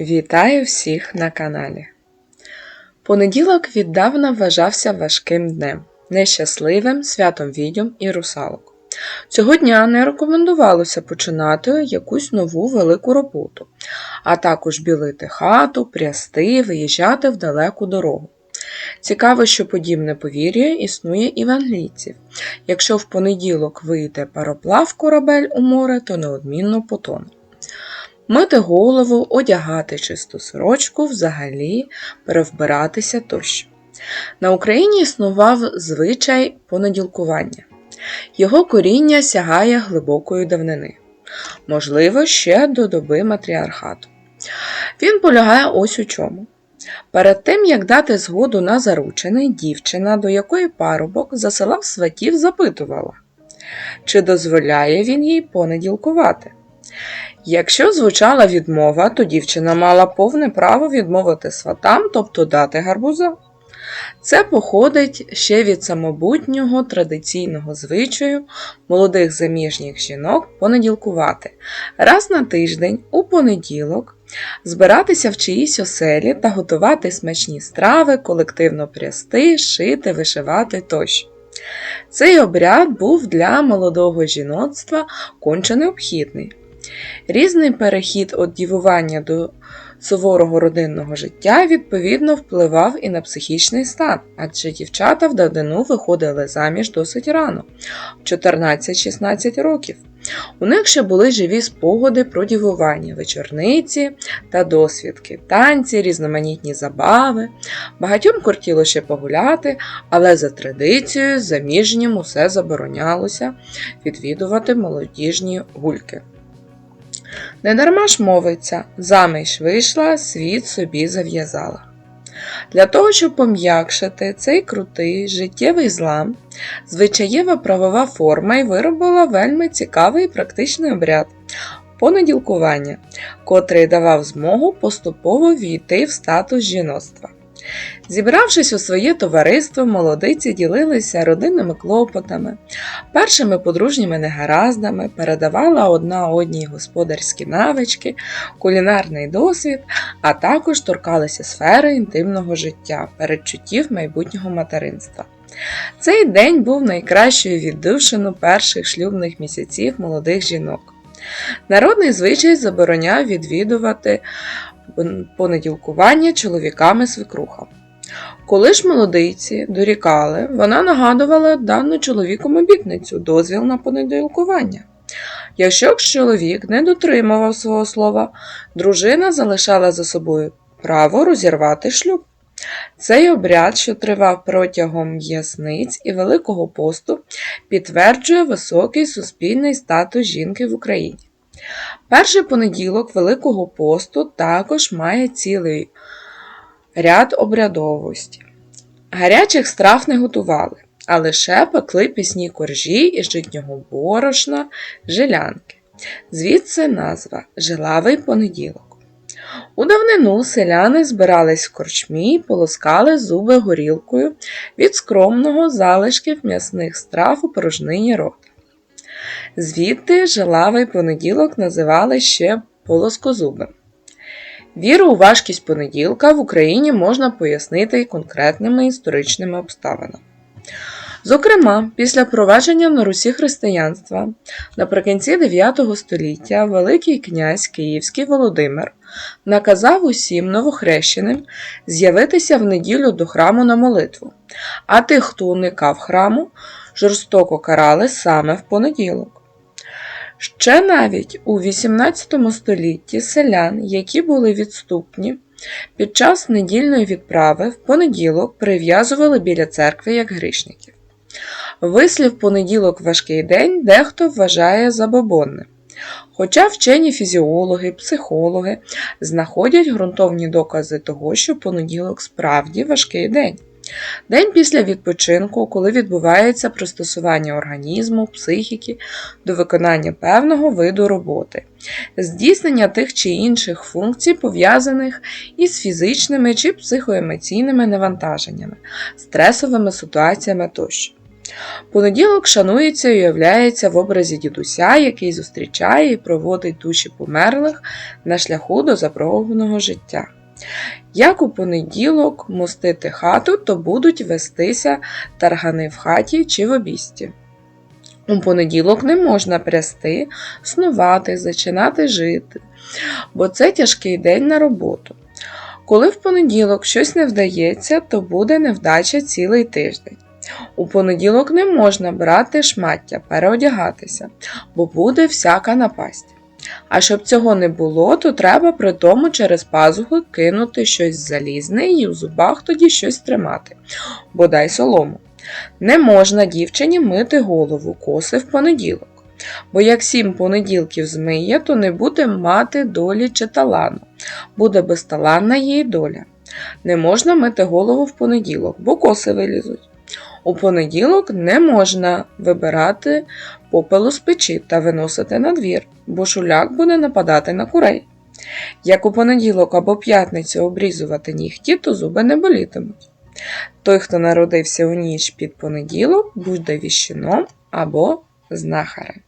Вітаю всіх на каналі. Понеділок віддавна вважався важким днем, нещасливим святом відьом і русалок. Цього дня не рекомендувалося починати якусь нову велику роботу, а також білити хату, прясти, виїжджати в далеку дорогу. Цікаво, що подібне повір'я існує і в англійців. Якщо в понеділок вийде пароплав корабель у море, то неодмінно потоне. Мити голову, одягати чисту сорочку, взагалі перевбиратися тощо. На Україні існував звичай понеділкування. Його коріння сягає глибокої давнини, можливо, ще до доби матріархату. Він полягає ось у чому. Перед тим, як дати згоду на заручений, дівчина, до якої парубок засилав сватів, запитувала, чи дозволяє він їй понеділкувати. Якщо звучала відмова, то дівчина мала повне право відмовити сватам, тобто дати гарбуза. Це походить ще від самобутнього традиційного звичаю молодих заміжніх жінок понеділкувати раз на тиждень у понеділок збиратися в чиїсь оселі та готувати смачні страви, колективно прясти, шити, вишивати тощо. Цей обряд був для молодого жіноцтва конче необхідний. Різний перехід від дівування до суворого родинного життя відповідно впливав і на психічний стан, адже дівчата в давнину виходили заміж досить рано, в 14-16 років. У них ще були живі спогади про дівування, вечорниці та досвідки, танці, різноманітні забави. Багатьом кортіло ще погуляти, але за традицією заміжнім усе заборонялося відвідувати молодіжні гульки. Недарма ж мовиться, заміж вийшла, світ собі зав'язала. Для того, щоб пом'якшити цей крутий життєвий злам, звичаєва правова форма й виробила вельми цікавий і практичний обряд понеділкування, котрий давав змогу поступово війти в статус жіноцтва. Зібравшись у своє товариство, молодиці ділилися родинними клопотами, першими подружніми негараздами, передавала одна одній господарські навички, кулінарний досвід, а також торкалися сфери інтимного життя, передчуттів майбутнього материнства. Цей день був найкращою віддушину перших шлюбних місяців молодих жінок. Народний звичай забороняв відвідувати понеділкування чоловіками свекруха. Коли ж молодиці дорікали, вона нагадувала дану чоловіком обітницю дозвіл на понеділкування. Якщо чоловік не дотримував свого слова, дружина залишала за собою право розірвати шлюб. Цей обряд, що тривав протягом ясниць і Великого посту, підтверджує високий суспільний статус жінки в Україні. Перший понеділок Великого посту також має цілий ряд обрядовості. Гарячих страв не готували, а лише пекли пісні коржі із житнього борошна, жилянки. Звідси назва Жилавий понеділок. У давнину селяни збирались в корчмі і полоскали зуби горілкою від скромного залишків м'ясних страв у порожнині рота. Звідти жилавий понеділок називали ще полоскозубим. Віру у важкість понеділка в Україні можна пояснити конкретними історичними обставинами. Зокрема, після провадження на Русі християнства наприкінці 9 століття Великий князь Київський Володимир наказав усім новохрещеним з'явитися в неділю до храму на молитву, а тих, хто уникав храму, жорстоко карали саме в понеділок. Ще навіть у XVIII столітті селян, які були відступні, під час недільної відправи в понеділок прив'язували біля церкви як грішників. Вислів понеділок важкий день дехто вважає забобонним. Хоча вчені фізіологи, психологи знаходять ґрунтовні докази того, що понеділок справді важкий день. День після відпочинку, коли відбувається пристосування організму, психіки до виконання певного виду роботи, здійснення тих чи інших функцій, пов'язаних із фізичними чи психоемоційними навантаженнями, стресовими ситуаціями тощо. Понеділок шанується і уявляється в образі дідуся, який зустрічає і проводить душі померлих на шляху до запробуваного життя. Як у понеділок мостити хату, то будуть вестися таргани в хаті чи в обісті. У понеділок не можна прясти, снувати, зачинати жити, бо це тяжкий день на роботу. Коли в понеділок щось не вдається, то буде невдача цілий тиждень. У понеділок не можна брати шмаття, переодягатися, бо буде всяка напасть. А щоб цього не було, то треба при тому через пазухи кинути щось залізне і в зубах тоді щось тримати, бодай солому. Не можна дівчині мити голову коси в понеділок, бо як сім понеділків змиє, то не буде мати долі чи талану, буде безталанна її доля. Не можна мити голову в понеділок, бо коси вилізуть. У понеділок не можна вибирати попелу з печі та виносити на двір, бо шуляк буде нападати на курей. Як у понеділок або п'ятницю обрізувати нігті, то зуби не болітимуть. Той, хто народився у ніч під понеділок, буде віщином або знахарем.